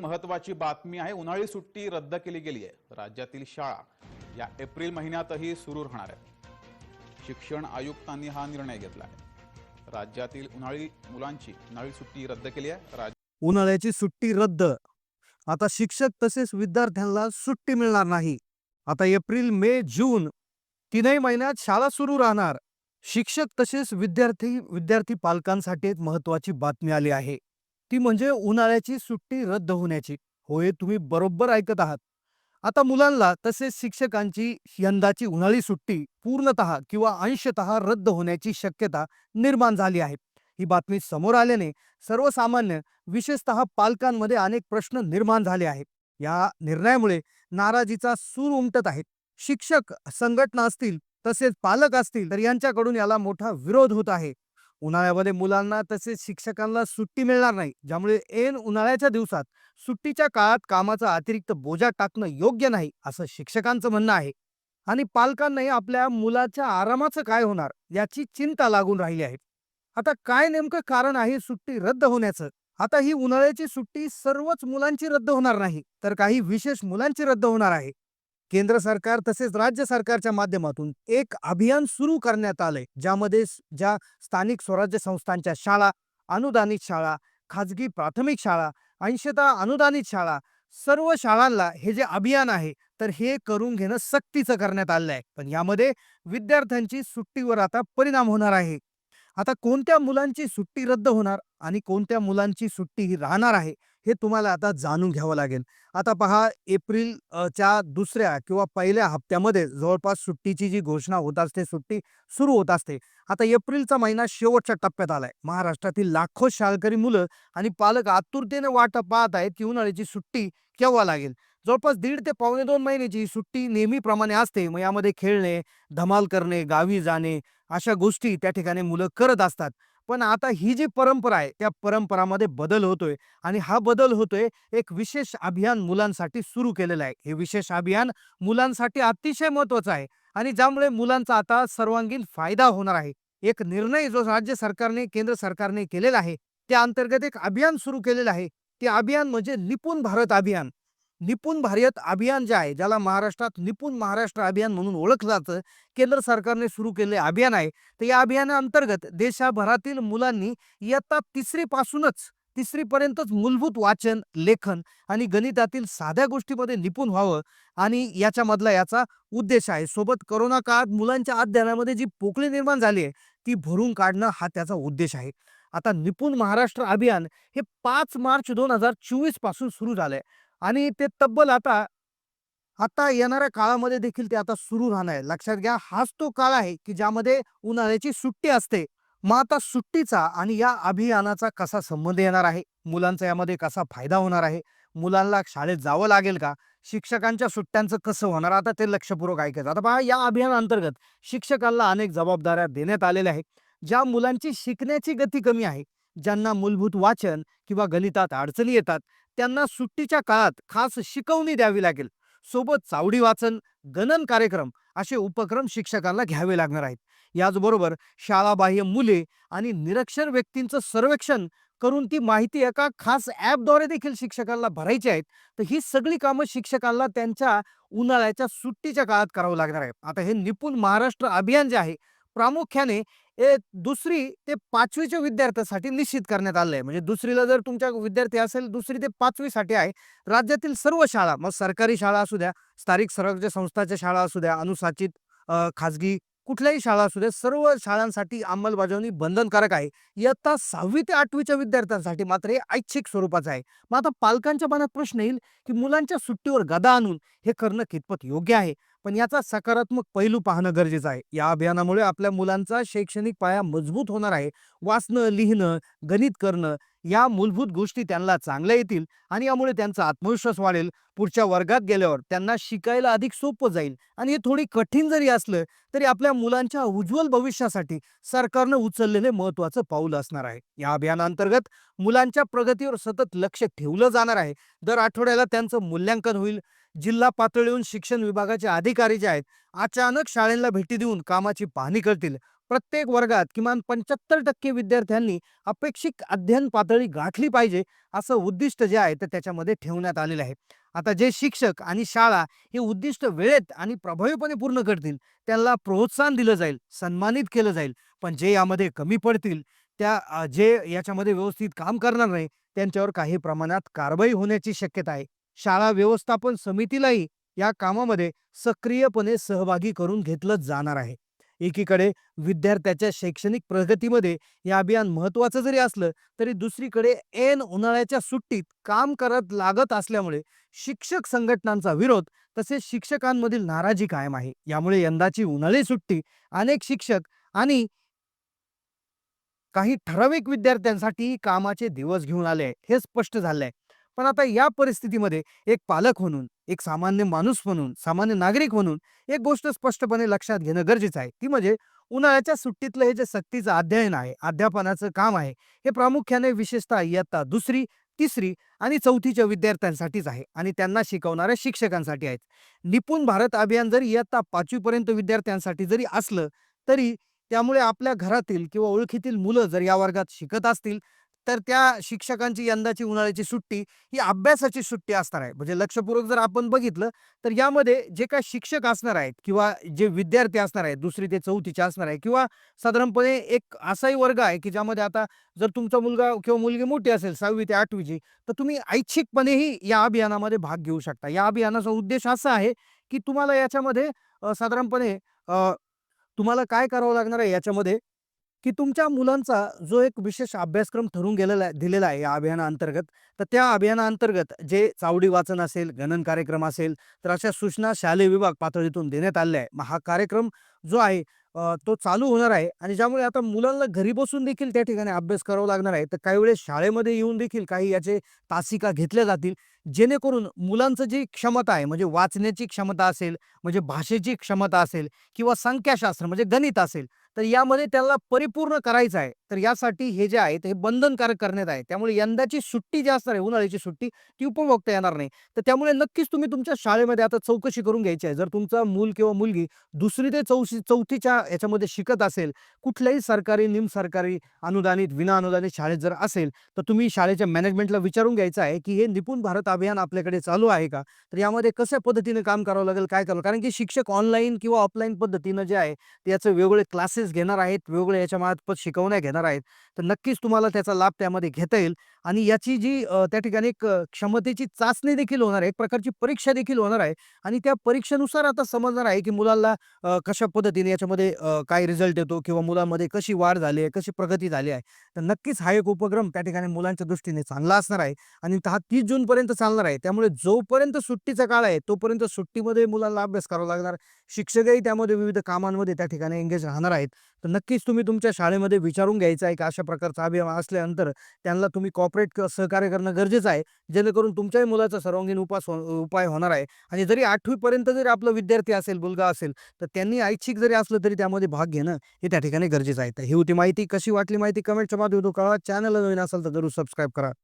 महत्वाची बातमी आहे. उन्हाळी सुट्टी रद्द केली गेली आहे राज्यातील शाळा या एप्रिल महिन्यातही सुरू राहणार आहेत. शिक्षण आयुक्तांनी हा निर्णय घेतला आहे. राज्यातील उन्हाळी मुलांची उन्हाळी सुट्टी रद्द केली आहे. उन्हाळ्याची सुट्टी रद्द. आता शिक्षक तसेच विद्यार्थ्यांना सुट्टी मिळणार नाही. आता एप्रिल मे जून तीनही महिन्यात शाळा सुरू राहणार. शिक्षक तसेच विद्यार्थी विद्यार्थी पालकांसाठी एक महत्वाची बातमी आली आहे. ती म्हणजे उन्हाळ्याची सुट्टी रद्द होण्याची. होय तुम्ही बरोबर ऐकत आहात. आता मुलांना तसेच शिक्षकांची यंदाची उन्हाळी सुट्टी पूर्णतः किंवा अंशतः रद्द होण्याची शक्यता निर्माण झाली आहे. ही बातमी समोर आल्याने सर्वसामान्य विशेषतः पालकांमध्ये अनेक प्रश्न निर्माण झाले आहेत. या निर्णयामुळे नाराजीचा सूर उमटत आहेत शिक्षक संघटना असतील तसेच पालक असतील तर यांच्याकडून याला मोठा विरोध होत आहे. उन्हाळ्यामध्ये मुलांना तसेच शिक्षकांना सुट्टी मिळणार नाही ज्यामुळे ऐन उन्हाळ्याच्या दिवसात सुट्टीच्या काळात कामाचा अतिरिक्त बोजा टाकणं योग्य नाही असं शिक्षकांचं म्हणणं आहे. आणि पालकांनाही आपल्या मुलाच्या आरामाचं काय होणार याची चिंता लागून राहिली आहे. आता काय नेमकं कारण आहे सुट्टी रद्द होण्याचं? आता ही उन्हाळ्याची सुट्टी सर्वच मुलांची रद्द होणार नाही तर काही विशेष मुलांची रद्द होणार आहे. केंद्र सरकार तसेच राज्य सरकारच्या माध्यमातून एक अभियान सुरू करण्यात आलंय ज्यामध्ये ज्या स्थानिक स्वराज्य संस्थांच्या शाळा अनुदानित शाळा खाजगी प्राथमिक शाळा अंशतः अनुदानित शाळा सर्व शाळांना हे जे अभियान आहे तर हे करून घेणं सक्तीचं करण्यात आलं आहे पण यामध्ये विद्यार्थ्यांची सुट्टीवर आता परिणाम होणार आहे. आता कोणत्या मुलांची सुट्टी रद्द होणार आणि कोणत्या मुलांची सुट्टी ही राहणार आहे हे तुम्हाला आता जाणून घ्यावं लागेल. आता पहा एप्रिल च्या दुसऱ्या किंवा पहिल्या हप्त्यामध्ये जवळपास सुट्टीची जी घोषणा होत असते सुट्टी सुरू होत असते. आता एप्रिलचा महिना शेवटच्या टप्प्यात आलाय. महाराष्ट्रातील लाखो शाळकरी मुलं आणि पालक आतुरतेने वाट पाहत आहेत की उन्हाळ्याची सुट्टी केव्हा लागेल. जवळपास दीड ते पावणे दोन महिन्याची सुट्टी नेहमीप्रमाणे असते. मग यामध्ये खेळणे धमाल करणे गावी जाणे अशा गोष्टी त्या ठिकाणी मुलं करत असतात. पण आता ही जी परंपरा आहे त्या परंपरामध्ये बदल होतोय आणि हा बदल होतोय एक विशेष अभियान मुलांसाठी सुरू केलेलं आहे. हे विशेष अभियान मुलांसाठी अतिशय महत्वाचं आहे आणि ज्यामुळे मुलांचा आता सर्वांगीण फायदा होणार आहे. एक निर्णय जो राज्य सरकारने केंद्र सरकारने केलेला आहे त्या अंतर्गत एक अभियान सुरू केलेलं आहे. ते अभियान म्हणजे निपुण भारत अभियान. निपुण भारत अभियान जे आहे ज्याला महाराष्ट्रात निपुण महाराष्ट्र अभियान म्हणून ओळखलं जातं केंद्र सरकारने सुरू केलेले अभियान आहे. तर या अभियानाअंतर्गत देशभरातील मुलांनी इयत्ता तिसरीपासूनच तिसरीपर्यंतच मूलभूत वाचन लेखन आणि गणितातील साध्या गोष्टीमध्ये निपुण व्हावं आणि याच्यामधला याचा उद्देश आहे. सोबत करोना काळात मुलांच्या अध्ययनामध्ये जी पोकळी निर्माण झाली आहे ती भरून काढणं हा त्याचा उद्देश आहे. आता निपुण महाराष्ट्र अभियान हे पाच मार्च दोन हजार चोवीसपासून सुरू झालंय. आणि ते तब्बल आता आता येणाऱ्या काळामध्ये देखील ते आता सुरू राहणार आहे. लक्षात घ्या हाच तो काळ आहे की ज्यामध्ये उन्हाळ्याची सुट्टी असते. मग आता सुट्टीचा आणि या अभियानाचा कसा संबंध येणार आहे? मुलांचा यामध्ये कसा फायदा होणार आहे? मुलांना शाळेत जावं लागेल का? शिक्षकांच्या सुट्ट्यांचं कसं होणार? आता ते लक्षपूर्वक ऐकायचं. आता पहा या अभियानाअंतर्गत शिक्षकांना अनेक जबाबदाऱ्या देण्यात आलेल्या आहेत ज्या मुलांची शिकण्याची गती कमी आहे. ज्यांना मूलभूत वाचन किंवा गणितात अडचणी येतात त्यांना सुट्टीच्या काळात खास शिकवणी द्यावी लागेल. सोबत चावडी वाचन गणन कार्यक्रम असे उपक्रम शिक्षकांना घ्यावे लागणार आहेत. याचबरोबर शाळाबाह्य मुले आणि निरक्षर व्यक्तींचं सर्वेक्षण करून ती माहिती एका खास ॲपद्वारे देखील शिक्षकांना भरायची आहेत तर ही सगळी कामं शिक्षकांना त्यांच्या उन्हाळ्याच्या सुट्टीच्या काळात करावं लागणार आहे. आता हे निपुण महाराष्ट्र अभियान जे आहे प्रामुख्याने हे दुसरी ते पाचवीच्या विद्यार्थ्यांसाठी निश्चित करण्यात आलं आहे म्हणजे दुसरीला जर तुमच्या विद्यार्थी असेल दुसरी ते पाचवीसाठी आहे. राज्यातील सर्व शाळा मग सरकारी शाळा असू द्या स्थानिक स्वराज्य संस्थाच्या शाळा असू द्या अनुसाचित खाजगी कुठल्याही शाळा असू द्या सर्व शाळांसाठी अंमलबजावणी बंधनकारक आहे. इयत्ता सहावी ते आठवीच्या विद्यार्थ्यांसाठी मात्र हे ऐच्छिक स्वरूपाचं आहे. मग आता पालकांच्या मनात प्रश्न येईल की मुलांच्या सुट्टीवर गदा आणून हे करणं कितपत योग्य आहे? पण याचा सकारात्मक पैलू पाहणं गरजेचं आहे. या अभियानामुळे आपल्या मुलांचा शैक्षणिक पाया मजबूत होणार आहे. वाचणं लिहिणं गणित करणं या मूलभूत गोष्टी त्यांना चांगल्या येतील आणि यामुळे त्यांचा आत्मविश्वास वाढेल. पुढच्या वर्गात गेल्यावर त्यांना शिकायला अधिक सोपं जाईल आणि हे थोडी कठीण जरी असलं तरी आपल्या मुलांच्या उज्ज्वल भविष्यासाठी सरकारनं उचललेले महत्वाचं पाऊल असणार आहे. या अभियानाअंतर्गत मुलांच्या प्रगतीवर सतत लक्ष ठेवलं जाणार आहे. दर आठवड्याला त्यांचं मूल्यांकन होईल. जिल्हा पातळीवरून शिक्षण विभागाचे अधिकारी जे आहेत अचानक शाळेला भेटी देऊन कामाची पाहणी करतील. प्रत्येक वर्गात किमान पंच्याहत्तर टक्के विद्यार्थ्यांनी अपेक्षित अध्ययन पातळी गाठली पाहिजे असं उद्दिष्ट जे आहे ते त्याच्यामध्ये ठेवण्यात आलेलं आहे. आता जे शिक्षक आणि शाळा हे उद्दिष्ट वेळेत आणि प्रभावीपणे पूर्ण करतील त्यांना प्रोत्साहन दिलं जाईल सन्मानित केलं जाईल. पण जे यामध्ये कमी पडतील त्या जे याच्यामध्ये व्यवस्थित काम करणार नाही त्यांच्यावर काही प्रमाणात कारवाई होण्याची शक्यता आहे. शाळा व्यवस्थापन समितीलाही या कामामध्ये सक्रियपणे सहभागी करून घेतलं जाणार आहे. एकीकडे विद्यार्थ्याच्या शैक्षणिक प्रगतीमध्ये हे अभियान महत्त्वाचं जरी असलं तरी दुसरीकडे ऐन उन्हाळ्याच्या सुट्टीत काम करत लागत असल्यामुळे शिक्षक संघटनांचा विरोध तसेच शिक्षकांमधील नाराजी कायम आहे. यामुळे यंदाची उन्हाळी सुट्टी अनेक शिक्षक आणि काही ठराविक विद्यार्थ्यांसाठी कामाचे दिवस घेऊन आले हे स्पष्ट झालंय. पण आता या परिस्थितीमध्ये एक पालक म्हणून एक सामान्य माणूस म्हणून सामान्य नागरिक म्हणून एक गोष्ट स्पष्टपणे लक्षात घेणं गरजेचं आहे. ती म्हणजे उन्हाळ्याच्या सुट्टीतलं हे जे सक्तीचं अध्ययन आहे अध्यापनाचं काम आहे हे प्रामुख्याने विशेषतः इयत्ता दुसरी तिसरी आणि चौथीच्या विद्यार्थ्यांसाठीच आहे आणि त्यांना शिकवणाऱ्या शिक्षकांसाठी आहेत. निपुण भारत अभियान जरी इयत्ता पाचवीपर्यंत विद्यार्थ्यांसाठी जरी असलं तरी त्यामुळे आपल्या घरातील किंवा ओळखीतील मुलं जर या वर्गात शिकत असतील तर त्या शिक्षकांची यंदाची उन्हाळ्याची सुट्टी ही अभ्यासाची सुट्टी असणार आहे. म्हणजे लक्षपूर्वक जर आपण बघितलं तर यामध्ये जे काय शिक्षक असणार आहेत किंवा जे विद्यार्थी असणार आहेत दुसरी ते चौथीचे असणार आहे किंवा साधारणपणे एक असाही वर्ग आहे की ज्यामध्ये आता जर तुमचा मुलगा किंवा मुलगी मोठी असेल सहावी ते आठवीची तर तुम्ही ऐच्छिकपणेही या अभियानामध्ये भाग घेऊ शकता. या अभियानाचा उद्देश असा आहे की तुम्हाला याच्यामध्ये साधारणपणे तुम्हाला काय करावं लागणार आहे याच्यामध्ये की तुमच्या मुलांचा जो एक विशेष अभ्यासक्रम ठरून गेलेला आहे दिलेला आहे या अभियानाअंतर्गत तर त्या अभियानाअंतर्गत जे चावडी वाचन असेल गणन कार्यक्रम असेल तर अशा सूचना शालेय विभाग पातळीतून देण्यात आलेल्या आहे मग हा कार्यक्रम जो आहे तो चालू होणार आहे आणि ज्यामुळे आता मुलांना घरी बसून देखील त्या ठिकाणी अभ्यास करावा लागणार आहे. तर काही वेळेस शाळेमध्ये येऊन देखील काही याचे तासिका घेतल्या जातील जेणेकरून मुलांचं जी क्षमता आहे म्हणजे वाचण्याची क्षमता असेल म्हणजे भाषेची क्षमता असेल किंवा संख्याशास्त्र म्हणजे गणित असेल तर यामध्ये त्याला परिपूर्ण करायचं आहे. तर यासाठी हे जे आहे हे बंधनकारक करण्यात आहे. त्यामुळे यंदाची सुट्टी जी असणार आहे उन्हाळ्याची सुट्टी ती उपभोगता येणार नाही. तर त्यामुळे नक्कीच तुम्ही तुमच्या शाळेमध्ये आता चौकशी करून घ्यायची आहे. जर तुमचा मूल किंवा मुलगी दुसरी ते चौशी चौथीच्या याच्यामध्ये शिकत असेल कुठल्याही सरकारी निमसरकारी अनुदानित विना अनुदानित शाळेत जर असेल तर तुम्ही शाळेच्या मॅनेजमेंटला विचारून घ्यायचं आहे की हे निपुण भारत अभियान आपल्याकडे चालू आहे का? तर यामध्ये कशा पद्धतीने काम करावं लागेल काय करावं कारण की शिक्षक ऑनलाईन किंवा ऑफलाईन पद्धतीनं जे आहे ते याचे वेगवेगळे क्लासेस घेणार आहेत वेगवेगळे याच्या मार्फत शिकवण्या घेणार आहेत तर नक्कीच तुम्हाला त्याचा लाभ त्यामध्ये घेता येईल आणि याची जी त्या ठिकाणी एक क्षमतेची चाचणी देखील होणार आहे एक प्रकारची परीक्षा देखील होणार आहे आणि त्या परीक्षेनुसार आता समजणार आहे की मुलांना कशा पद्धतीने याच्यामध्ये काय रिझल्ट येतो किंवा मुलांमध्ये कशी वाढ झाली आहे कशी प्रगती झाली आहे तर नक्कीच हा एक उपक्रम त्या ठिकाणी मुलांच्या दृष्टीने चांगला असणार आहे आणि हा तीस जूनपर्यंत चालणार आहे. त्यामुळे जोपर्यंत सुट्टीचा काळ आहे तोपर्यंत सुट्टीमध्ये मुलांना अभ्यास करावा लागणार. शिक्षकही त्यामध्ये विविध कामांमध्ये त्या ठिकाणी एंगेज राहणार आहेत. तर नक्कीच तुम्ही तुमच्या शाळेमध्ये विचारून घ्या. द्यायचा आहे का? अशा प्रकारचा अभियान असल्यानंतर त्यांना तुम्ही कॉपरेट सहकार्य करणं गरजेचं आहे. जेणेकरून तुमच्याही मुलाचा सर्वांगीण उपास हो- उपाय होणार आहे. आणि जरी आठवीपर्यंत जरी आपला विद्यार्थी असेल मुलगा असेल तर त्यांनी ऐच्छिक जरी असलं तरी त्यामध्ये भाग घेणं हे त्या ठिकाणी गरजेचं आहे. तर ही होती माहिती. कशी वाटली माहिती कमेंटच्या माध्यमातून कळवा. चॅनलला नवीन असेल तर जरूर सबस्क्राईब करा.